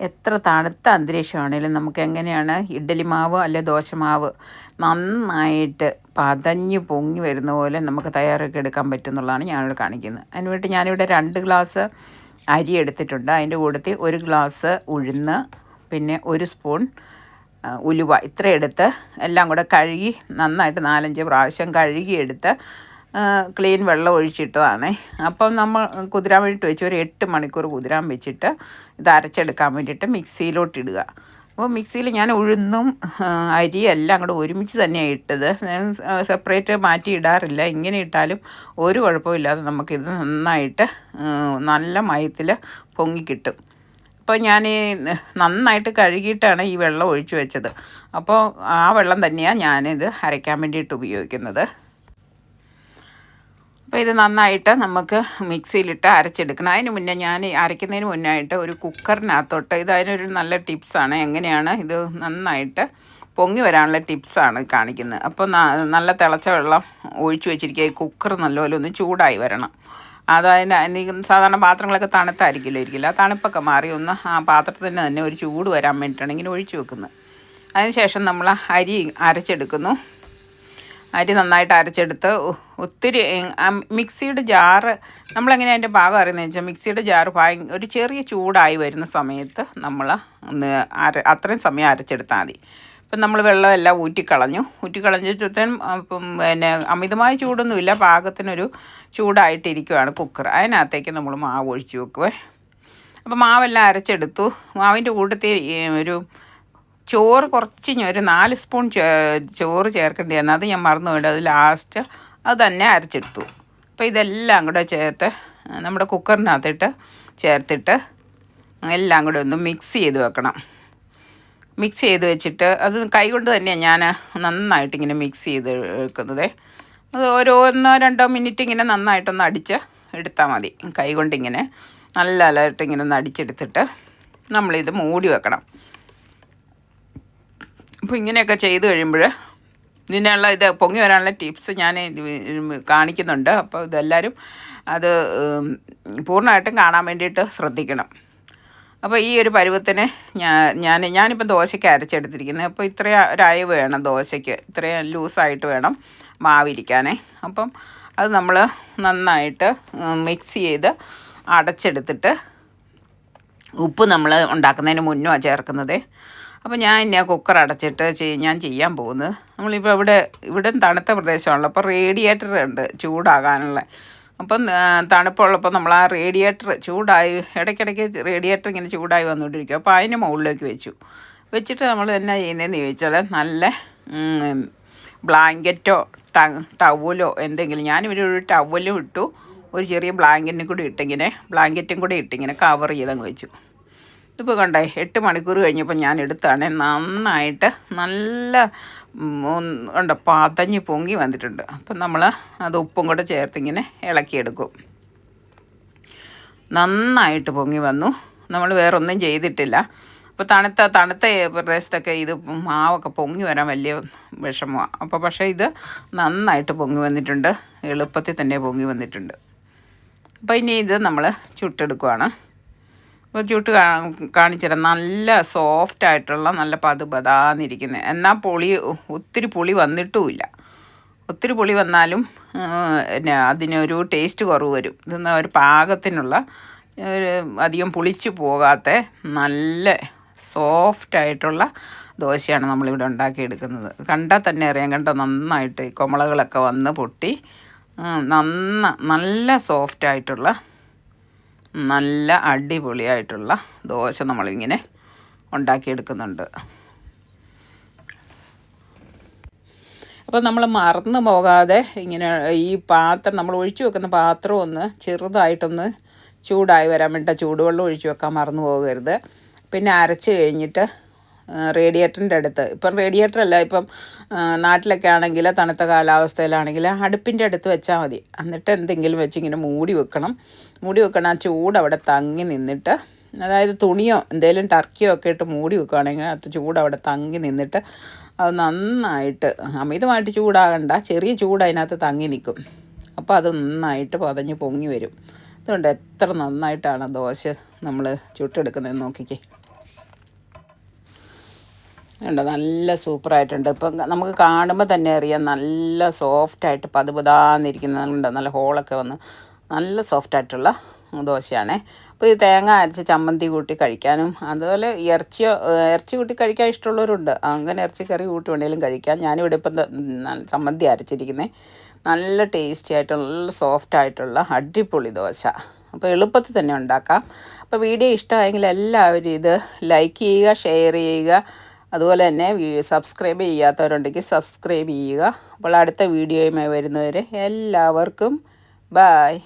എത്ര തണുത്ത അന്തരീക്ഷമാണെങ്കിലും നമുക്ക് എങ്ങനെയാണ് ഇഡ്ഡലി മാവ് അല്ലെ ദോശമാവ് നന്നായിട്ട് പതഞ്ഞ് പൊങ്ങി വരുന്ന പോലെ നമുക്ക് തയ്യാറാക്കി എടുക്കാൻ പറ്റും എന്നുള്ളതാണ് ഞാനിവിടെ കാണിക്കുന്നത്. അതിന് വേണ്ടി ഞാനിവിടെ രണ്ട് ഗ്ലാസ് അരി എടുത്തിട്ടുണ്ട്. അതിന്റെ കൂട്ടത്തിൽ ഒരു ഗ്ലാസ് ഉഴുന്ന് പിന്നെ ഒരു സ്പൂൺ ഉലുവ. ഇത്ര എടുത്ത് എല്ലാം കൂടെ കഴുകി നന്നായിട്ട് നാലഞ്ച് പ്രാവശ്യം കഴുകിയെടുത്ത് ക്ലീൻ വെള്ളം ഒഴിച്ചിട്ടതാണേ. അപ്പം നമ്മൾ കുതിരാൻ വേണ്ടിയിട്ട് വെച്ച് ഒരു എട്ട് മണിക്കൂർ കുതിരാൻ വെച്ചിട്ട് ഇത് അരച്ചെടുക്കാൻ വേണ്ടിയിട്ട് മിക്സിയിലോട്ട് ഇടുക. അപ്പോൾ മിക്സിയിൽ ഞാൻ ഉഴുന്നും അരിയെല്ലാം അങ്ങോട്ട് ഒരുമിച്ച് തന്നെയാണ് ഇട്ടത്. ഞാൻ സെപ്പറേറ്റ് മാറ്റി ഇടാറില്ല. ഇങ്ങനെ ഇട്ടാലും ഒരു കുഴപ്പമില്ലാതെ നമുക്കിത് നന്നായിട്ട് നല്ല മയത്തിൽ പൊങ്ങി കിട്ടും. അപ്പോൾ ഞാൻ നന്നായിട്ട് കഴുകിയിട്ടാണ് ഈ വെള്ളം ഒഴിച്ചു വെച്ചത്. അപ്പോൾ ആ വെള്ളം തന്നെയാണ് ഞാനിത് അരയ്ക്കാൻ വേണ്ടിയിട്ട് ഉപയോഗിക്കുന്നത്. അപ്പോൾ ഇത് നന്നായിട്ട് നമുക്ക് മിക്സിയിലിട്ട് അരച്ചെടുക്കണം. അതിന് മുന്നേ ഞാൻ അരയ്ക്കുന്നതിന് മുന്നായിട്ട് ഒരു കുക്കറിനകത്തോട്ട് ഇത് അതിനൊരു നല്ല ടിപ്സാണ് എങ്ങനെയാണ് ഇത് നന്നായിട്ട് പൊങ്ങി വരാനുള്ള ടിപ്സാണ് കാണിക്കുന്നത്. അപ്പോൾ നല്ല തിളച്ച വെള്ളം ഒഴിച്ചു വെച്ചിരിക്കുക. ഈ കുക്കർ നല്ലപോലെ ഒന്ന് ചൂടായി വരണം. അതായത് സാധാരണ പാത്രങ്ങളൊക്കെ തണുത്തായിരിക്കില്ല? ഇരിക്കില്ല. തണുപ്പൊക്കെ മാറി ഒന്ന് ആ പാത്രത്തിന് തന്നെ ഒരു ചൂട് വരാൻ വേണ്ടിയിട്ടാണ് ഇങ്ങനെ ഒഴിച്ചു വെക്കുന്നത്. അതിനുശേഷം നമ്മൾ അരി അരച്ചെടുക്കുന്നു. അരി നന്നായിട്ട് അരച്ചെടുത്ത് ഒത്തിരി മിക്സിയുടെ ജാറ് നമ്മളെങ്ങനെ അതിന്റെ പാകം അറിയുന്നത് വെച്ചാൽ മിക്സിയുടെ ജാറ് ഭയ ഒരു ചെറിയ ചൂടായി വരുന്ന സമയത്ത് നമ്മൾ ഒന്ന് അര അത്രയും സമയം അരച്ചെടുത്താൽ മതി. ഇപ്പം നമ്മൾ വെള്ളമെല്ലാം ഊറ്റിക്കളഞ്ഞു. ഊറ്റിക്കളഞ്ഞിട്ടും പിന്നെ അമിതമായ ചൂടൊന്നുമില്ല. പാകത്തിനൊരു ചൂടായിട്ടിരിക്കുവാണ് കുക്കർ. അതിനകത്തേക്ക് നമ്മൾ മാവ് ഒഴിച്ച് വെക്കുവേ. അപ്പോൾ മാവെല്ലാം അരച്ചെടുത്തു. മാവിന്റെ കൂട്ടത്തിൽ ഒരു ചോറ് കുറച്ച് ഞാൻ ഒരു നാല് സ്പൂൺ ചോറ് ചേർക്കേണ്ടി അത് ഞാൻ മറന്നു പോയിട്ട് അത് ലാസ്റ്റ് അത് തന്നെ അരച്ചെടുത്തു. അപ്പോൾ ഇതെല്ലാം കൂടെ ചേർത്ത് നമ്മുടെ കുക്കറിനകത്തിട്ട് ചേർത്തിട്ട് എല്ലാം കൂടെ ഒന്ന് മിക്സ് ചെയ്ത് വെക്കണം. മിക്സ് ചെയ്ത് വെച്ചിട്ട് അത് കൈകൊണ്ട് തന്നെയാണ് ഞാൻ നന്നായിട്ട് ഇങ്ങനെ മിക്സ് ചെയ്ത് വെക്കുന്നത്. അത് ഓരോ ഒന്നോ രണ്ടോ മിനിറ്റ് ഇങ്ങനെ നന്നായിട്ടൊന്ന് അടിച്ച് എടുത്താൽ മതി. കൈകൊണ്ടിങ്ങനെ നല്ല അലർട്ട് ഇങ്ങനെ ഒന്ന് അടിച്ചെടുത്തിട്ട് നമ്മളിത് മൂടി വെക്കണം. അപ്പോൾ ഇങ്ങനെയൊക്കെ ചെയ്ത് കഴിയുമ്പോൾ ഇതിനുള്ള ഇത് പൊങ്ങി വരാനുള്ള ടിപ്സ് ഞാൻ കാണിക്കുന്നുണ്ട്. അപ്പോൾ ഇതെല്ലാവരും അത് പൂർണമായിട്ടും കാണാൻ വേണ്ടിയിട്ട് ശ്രദ്ധിക്കണം. അപ്പോൾ ഈ ഒരു പരുവത്തിന് ഞാൻ ഞാൻ ഞാനിപ്പോൾ ദോശയ്ക്ക് അരച്ചെടുത്തിരിക്കുന്നത് അപ്പോൾ ഇത്രയും ഒരയവ് വേണം ദോശയ്ക്ക്. ഇത്രയും ലൂസായിട്ട് വേണം മാവിരിക്കാനേ. അപ്പം അത് നമ്മൾ നന്നായിട്ട് മിക്സ് ചെയ്ത് അടച്ചെടുത്തിട്ട് ഉപ്പ് നമ്മൾ ഉണ്ടാക്കുന്നതിന് മുന്നോ ചേർക്കുന്നത്. അപ്പോൾ ഞാൻ എന്നെ കുക്കർ അടച്ചിട്ട് ഞാൻ ചെയ്യാൻ പോകുന്നത് നമ്മളിപ്പോൾ ഇവിടെ ഇവിടെ തണുത്ത പ്രദേശമാണല്ലോ. അപ്പോൾ റേഡിയേറ്റർ ഉണ്ട് ചൂടാകാനുള്ള. അപ്പം തണുപ്പുള്ളപ്പോൾ നമ്മൾ ആ റേഡിയേറ്റർ ചൂടായി ഇടയ്ക്കിടയ്ക്ക് റേഡിയേറ്റർ ഇങ്ങനെ ചൂടായി വന്നുകൊണ്ടിരിക്കും അപ്പോൾ അതിന് മുകളിലേക്ക് വെച്ചു. വെച്ചിട്ട് നമ്മൾ എന്നാ ചെയ്യുന്നതെന്ന് ചോദിച്ചാൽ നല്ല ബ്ലാങ്കറ്റോ ടവലോ എന്തെങ്കിലും ഞാനിവിടെ ഒരു ടവലും ഇട്ടു. ഒരു ചെറിയ ബ്ലാങ്കറ്റിനും കൂടി ഇട്ടിങ്ങനെ ബ്ലാങ്കറ്റും കൂടി ഇട്ടിങ്ങനെ കവർ ചെയ്തങ്ങ് വെച്ചു. ഇതിപ്പോൾ കണ്ടേ എട്ട് മണിക്കൂർ കഴിഞ്ഞപ്പോൾ ഞാൻ എടുത്താണ്. നന്നായിട്ട് നല്ല കണ്ടോ പതഞ്ഞ് പൊങ്ങി വന്നിട്ടുണ്ട്. അപ്പം നമ്മൾ അത് ഉപ്പും കൂടെ ചേർത്തിങ്ങനെ ഇളക്കിയെടുക്കും. നന്നായിട്ട് പൊങ്ങി വന്നു. നമ്മൾ വേറൊന്നും ചെയ്തിട്ടില്ല. അപ്പോൾ തണുത്ത തണുത്ത പ്രദേശത്തൊക്കെ ഇത് മാവൊക്കെ പൊങ്ങി വരാൻ വലിയ വിഷമമാണ് അപ്പോൾ പക്ഷേ ഇത് നന്നായിട്ട് പൊങ്ങി വന്നിട്ടുണ്ട്. എളുപ്പത്തിൽ തന്നെ പൊങ്ങി വന്നിട്ടുണ്ട്. അപ്പോൾ ഇനി ഇത് നമ്മൾ ചുട്ടെടുക്കുവാണ്. അപ്പോൾ ചുട്ട് കാ കാണിച്ചുതരാം നല്ല സോഫ്റ്റ് ആയിട്ടുള്ള നല്ല പത് പതാന്നിരിക്കുന്നത് എന്നാൽ പുളി ഒത്തിരി പുളി വന്നിട്ടുമില്ല. ഒത്തിരി പുളി വന്നാലും പിന്നെ അതിനൊരു ടേസ്റ്റ് കുറവ് വരും. ഇതെന്ന ഒരു പാകത്തിനുള്ള അധികം പുളിച്ചു പോകാത്ത നല്ല സോഫ്റ്റ് ആയിട്ടുള്ള ദോശയാണ് നമ്മളിവിടെ ഉണ്ടാക്കിയെടുക്കുന്നത്. കണ്ടാൽ തന്നെ അറിയാം. കണ്ടോ? നന്നായിട്ട് കുമളകളൊക്കെ വന്ന് പൊട്ടി. നന്ന നല്ല സോഫ്റ്റ് ആയിട്ടുള്ള നല്ല അടിപൊളിയായിട്ടുള്ള ദോശ നമ്മളിങ്ങനെ ഉണ്ടാക്കിയെടുക്കുന്നുണ്ട്. അപ്പോൾ നമ്മൾ മറന്നു പോകാതെ ഇങ്ങനെ ഈ പാത്രം നമ്മൾ ഒഴിച്ചു വെക്കുന്ന പാത്രം ഒന്ന് ചെറുതായിട്ടൊന്ന് ചൂടായി വരാൻ വേണ്ട ചൂടുവെള്ളം ഒഴിച്ചു വെക്കാൻ മറന്നു പോകരുത്. പിന്നെ അരച്ച് കഴിഞ്ഞിട്ട് റേഡിയേറ്ററിന്റെ അടുത്ത്. ഇപ്പം റേഡിയേറ്റർ അല്ല ഇപ്പം നാട്ടിലൊക്കെ ആണെങ്കിൽ തണുത്ത കാലാവസ്ഥയിലാണെങ്കിൽ അടുപ്പിന്റെ അടുത്ത് വെച്ചാൽ മതി. എന്നിട്ട് എന്തെങ്കിലും വെച്ച് ഇങ്ങനെ മൂടി വെക്കണം. മൂടി വെക്കണം ആ ചൂട് അവിടെ തങ്ങി നിന്നിട്ട് അതായത് തുണിയോ എന്തെങ്കിലും ടർക്കിയോ ഒക്കെ ഇട്ട് മൂടി വെക്കുകയാണെങ്കിൽ അത് ചൂട് അവിടെ തങ്ങി നിന്നിട്ട് അത് നന്നായിട്ട് അമിതമായിട്ട് ചൂടാകണ്ട ചെറിയ ചൂട് അതിനകത്ത് തങ്ങി നിൽക്കും. അപ്പോൾ അത് നന്നായിട്ട് പതഞ്ഞ് പൊങ്ങി വരും. അതുകൊണ്ട് എത്ര നന്നായിട്ടാണ് ദോശ നമ്മൾ ചുട്ടെടുക്കുന്നതെന്ന് നോക്കിക്കേ. ഉണ്ട് നല്ല സൂപ്പറായിട്ടുണ്ട്. ഇപ്പം നമുക്ക് കാണുമ്പോൾ തന്നെ അറിയാം നല്ല സോഫ്റ്റായിട്ട് പതുപതാന്നിരിക്കുന്നുണ്ട് നല്ല ഹോളൊക്കെ വന്ന് നല്ല സോഫ്റ്റായിട്ടുള്ള ദോശയാണേ. അപ്പോൾ ഈ തേങ്ങ അരച്ച് ചമ്മന്തി കൂട്ടി കഴിക്കാനും അതുപോലെ ഇറച്ചി ഇറച്ചി കൂട്ടി കഴിക്കാൻ ഇഷ്ടമുള്ളവരുണ്ട്. അങ്ങനെ ഇറച്ചി കറി കൂട്ടി വേണമെങ്കിലും കഴിക്കാം. ഞാനിവിടെ ഇപ്പം ചമ്മന്തി അരച്ചിരിക്കുന്നത് നല്ല ടേസ്റ്റി ആയിട്ടുള്ള നല്ല സോഫ്റ്റ് ആയിട്ടുള്ള അടിപൊളി ദോശ. അപ്പോൾ എളുപ്പത്തിൽ തന്നെ ഉണ്ടാക്കാം. അപ്പോൾ വീഡിയോ ഇഷ്ടമായെങ്കിൽ എല്ലാവരും ഇത് ലൈക്ക് ചെയ്യുക ഷെയർ ചെയ്യുക. അതുപോലെ തന്നെ സബ്സ്ക്രൈബ് ചെയ്യാത്തവരുണ്ടെങ്കിൽ സബ്സ്ക്രൈബ് ചെയ്യുക. അപ്പോൾ അടുത്ത വീഡിയോയുമായി വരുന്നവരെ എല്ലാവർക്കും ബായ്